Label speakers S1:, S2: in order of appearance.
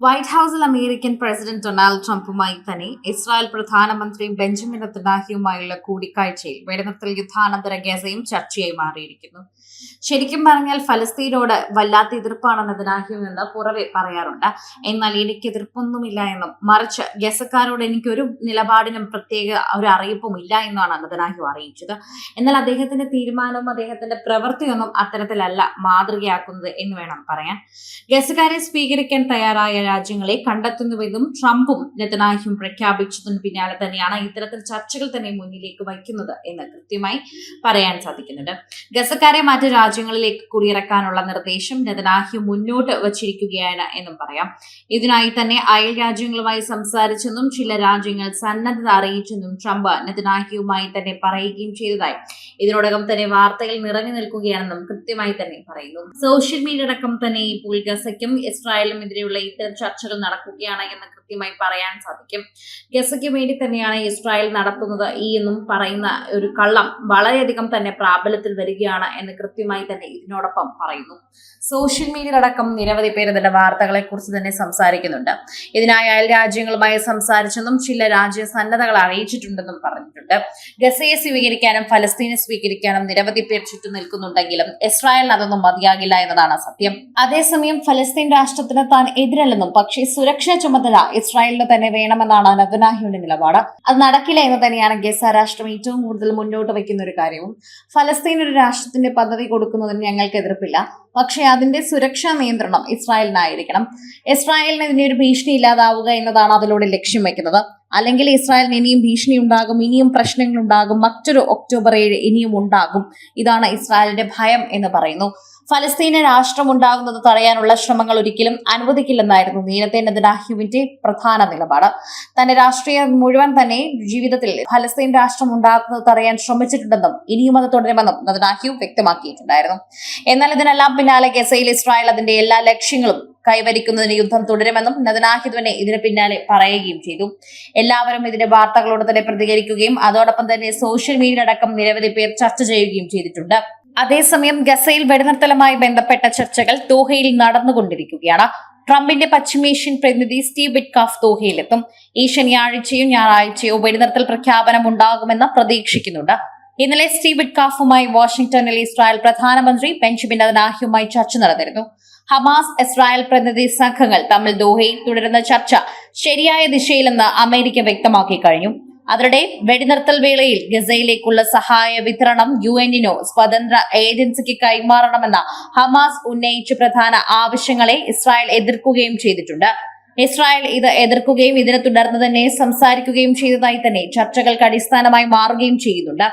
S1: White ഹൌസിൽ American president Donald ട്രംപുമായി തന്നെ Israel പ്രധാനമന്ത്രി ബെഞ്ചമിൻ നെതന്യാഹുവുമായുള്ള കൂടിക്കാഴ്ചയിൽ വെടിനിർത്തൽ യുദ്ധാനന്തര ഗസയും ചർച്ചയായി മാറിയിരിക്കുന്നു. ശരിക്കും പറഞ്ഞാൽ ഫലസ്തീനോട് വല്ലാത്ത എതിർപ്പാണ് നെതന്യാഹു നിന്ന് പുറവെ പറയാറുണ്ട്. എന്നാൽ എനിക്ക് എതിർപ്പൊന്നുമില്ല എന്നും മറിച്ച് ഗസക്കാരോട് എനിക്കൊരു നിലപാടിനും പ്രത്യേക ഒരു അറിയിപ്പും ഇല്ല എന്നാണ് നെതന്യാഹു അറിയിച്ചത്. എന്നാൽ അദ്ദേഹത്തിന്റെ തീരുമാനവും അദ്ദേഹത്തിന്റെ പ്രവൃത്തിയൊന്നും അത്തരത്തിലല്ല മാതൃകയാക്കുന്നത് എന്ന് വേണം പറയാൻ. ഗസക്കാരെ സ്വീകരിക്കാൻ തയ്യാറായ രാജ്യങ്ങളെ കണ്ടെത്തുന്നുവെന്നും ട്രംപും നെതനാഹ്യും പ്രഖ്യാപിച്ചതിന് പിന്നാലെ തന്നെയാണ് ഇത്തരത്തിൽ ചർച്ചകൾ തന്നെ മുന്നിലേക്ക് വയ്ക്കുന്നത് എന്ന് കൃത്യമായി പറയാൻ സാധിക്കുന്നുണ്ട്. ഗസക്കാരെ മറ്റു രാജ്യങ്ങളിലേക്ക് കുടിയിറക്കാനുള്ള നിർദ്ദേശം നെതനാഹ്യു മുന്നോട്ട് വച്ചിരിക്കുകയാണ് എന്നും പറയാം. ഇതിനായി തന്നെ അയൽ രാജ്യങ്ങളുമായി സംസാരിച്ചെന്നും ചില രാജ്യങ്ങൾ സന്നദ്ധത അറിയിച്ചെന്നും ട്രംപ് നെതനാഹ്യുമായി തന്നെ പറയുകയും ചെയ്തതായി. ഇതിനോടകം തന്നെ വാർത്തകൾ നിറഞ്ഞു നിൽക്കുകയാണെന്നും കൃത്യമായി തന്നെ പറയുന്നു. സോഷ്യൽ മീഡിയ അടക്കം തന്നെ ഇപ്പോൾ ഗസയ്ക്കും ഇസ്രായേലിനും എതിരെയുള്ള ഇത്തരം ചർച്ചകൾ നടക്കുകയാണ് എന്ന് കൃത്യമായി പറയാൻ സാധിക്കും. ഗസയ്ക്ക് വേണ്ടി തന്നെയാണ് ഇസ്രായേൽ നടത്തുന്നത് ഈ എന്നും പറയുന്ന ഒരു കള്ളം വളരെയധികം തന്നെ പ്രാബല്യത്തിൽ വരികയാണ് എന്ന് കൃത്യമായി തന്നെ ഇതിനോടൊപ്പം പറയുന്നു. സോഷ്യൽ മീഡിയയിലടക്കം നിരവധി പേര് തന്നെ വാർത്തകളെ കുറിച്ച് തന്നെ സംസാരിക്കുന്നുണ്ട്. ഇതിനായി അയൽ രാജ്യങ്ങളുമായി സംസാരിച്ചെന്നും ചില രാജ്യ സന്നദ്ധകൾ അറിയിച്ചിട്ടുണ്ടെന്നും പറഞ്ഞിട്ടുണ്ട്. ഗസയെ സ്വീകരിക്കാനും ഫലസ്തീനെ സ്വീകരിക്കാനും നിരവധി പേർ ചുറ്റും നിൽക്കുന്നുണ്ടെങ്കിലും ഇസ്രായേലിന് അതൊന്നും മതിയാകില്ല എന്നതാണ് സത്യം. അതേസമയം ഫലസ്തീൻ രാഷ്ട്രത്തിന് താൻ എതിരല്ലെന്നും പക്ഷേ സുരക്ഷാ ചുമതല ഇസ്രായേലിന് തന്നെ വേണമെന്നാണ് നദനാഹിയുടെ നിലപാട്. അത് നടക്കില്ല എന്ന് തന്നെയാണ് ഗസ രാഷ്ട്രം ഏറ്റവും കൂടുതൽ മുന്നോട്ട് വയ്ക്കുന്ന ഒരു കാര്യവും. ഫലസ്തീൻ ഒരു രാഷ്ട്രത്തിന്റെ പദവി കൊടുക്കുന്നതിന് ഞങ്ങൾക്ക് എതിർപ്പില്ല. പക്ഷേ അതിന്റെ സുരക്ഷാ നിയന്ത്രണം ഇസ്രായേലിനായിരിക്കണം. ഇസ്രായേലിന് ഇതിനെ ഒരു ഭീഷണി ഇല്ലാതാവുക എന്നതാണ് അതിലൂടെ ലക്ഷ്യം വയ്ക്കുന്നത്. അല്ലെങ്കിൽ ഇസ്രായേലിന് ഇനിയും ഭീഷണി ഉണ്ടാകും ഇനിയും പ്രശ്നങ്ങൾ ഉണ്ടാകും മറ്റൊരു ഒക്ടോബർ ഏഴ് ഇനിയും ഉണ്ടാകും. ഇതാണ് ഇസ്രായേലിന്റെ ഭയം എന്ന് പറയുന്നു. ഫലസ്തീന് രാഷ്ട്രമുണ്ടാകുന്നത് തടയാനുള്ള ശ്രമങ്ങൾ ഒരിക്കലും അനുവദിക്കില്ലെന്നായിരുന്നു നേരത്തെ നെതനാഹ്യുവിന്റെ പ്രധാന നിലപാട്. തന്റെ രാഷ്ട്രീയ മുഴുവൻ തന്നെ ജീവിതത്തിൽ ഫലസ്തീൻ രാഷ്ട്രം ഉണ്ടാക്കുന്നത് തടയാൻ ശ്രമിച്ചിട്ടുണ്ടെന്നും ഇനിയും അത് തുടരുമെന്നും നെതനാഹ്യു വ്യക്തമാക്കിയിട്ടുണ്ടായിരുന്നു. എന്നാൽ ഇതിനെല്ലാം പിന്നാലെ ഗസയിൽ ഇസ്രായേൽ അതിന്റെ എല്ലാ ലക്ഷ്യങ്ങളും കൈവരിക്കുന്നതിന് യുദ്ധം തുടരുമെന്നും നെതനാഹിദുവിനെ ഇതിന് പിന്നാലെ പറയുകയും ചെയ്തു. എല്ലാവരും ഇതിന്റെ വാർത്തകളോട് തന്നെ പ്രതികരിക്കുകയും അതോടൊപ്പം തന്നെ സോഷ്യൽ മീഡിയ അടക്കം നിരവധി പേർ ചർച്ച ചെയ്യുകയും ചെയ്തിട്ടുണ്ട്. അതേസമയം ഗസയിൽ വെടിനിർത്തലുമായി ബന്ധപ്പെട്ട ചർച്ചകൾ ദോഹയിൽ നടന്നുകൊണ്ടിരിക്കുകയാണ്. ട്രംപിന്റെ പശ്ചിമേഷ്യൻ പ്രതിനിധി സ്റ്റീവ് വിറ്റ്കാഫ് ദോഹയിലെത്തും. ഈ ശനിയാഴ്ചയോ ഞായറാഴ്ചയോ വെടിനിർത്തൽ പ്രഖ്യാപനം ഉണ്ടാകുമെന്ന് പ്രതീക്ഷിക്കുന്നുണ്ട്. ഇന്നലെ സ്റ്റീവ് വിറ്റ്കാഫുമായി വാഷിംഗ്ടണിൽ ഇസ്രായേൽ പ്രധാനമന്ത്രി ബെഞ്ചമിൻ നെതന്യാഹുവുമായി ചർച്ച നടന്നിരുന്നു. ഹമാസ് ഇസ്രായേൽ പ്രതിനിധി സംഘങ്ങൾ തമ്മിൽ ദോഹയിൽ തുടരുന്ന ചർച്ച ശരിയായ ദിശയിലെന്ന് അമേരിക്ക വ്യക്തമാക്കി കഴിഞ്ഞു. അതിനിടെ വെടിനിർത്തൽ വേളയിൽ ഗസയിലേക്കുള്ള സഹായ വിതരണം യു എന്നിനോ സ്വതന്ത്ര ഏജൻസിക്ക് കൈമാറണമെന്ന ഹമാസ് ഉന്നയിച്ച പ്രധാന ആവശ്യങ്ങളെ ഇസ്രായേൽ എതിർക്കുകയും ചെയ്തിട്ടുണ്ട്. ഇസ്രായേൽ ഇത് എതിർക്കുകയും ഇതിനെ തുടർന്ന് തന്നെ സംസാരിക്കുകയും ചെയ്തതായി തന്നെ ചർച്ചകൾക്ക് അടിസ്ഥാനമായി മാറുകയും ചെയ്യുന്നുണ്ട്.